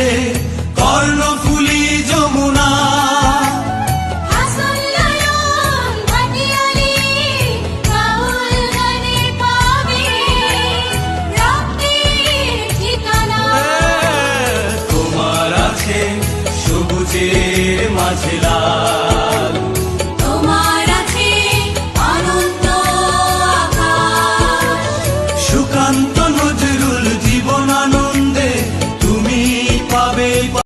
গেছে কর্ণফুলি যমুনা। হ্যাঁ, তোমার আছে সবুজের মাঝে লাল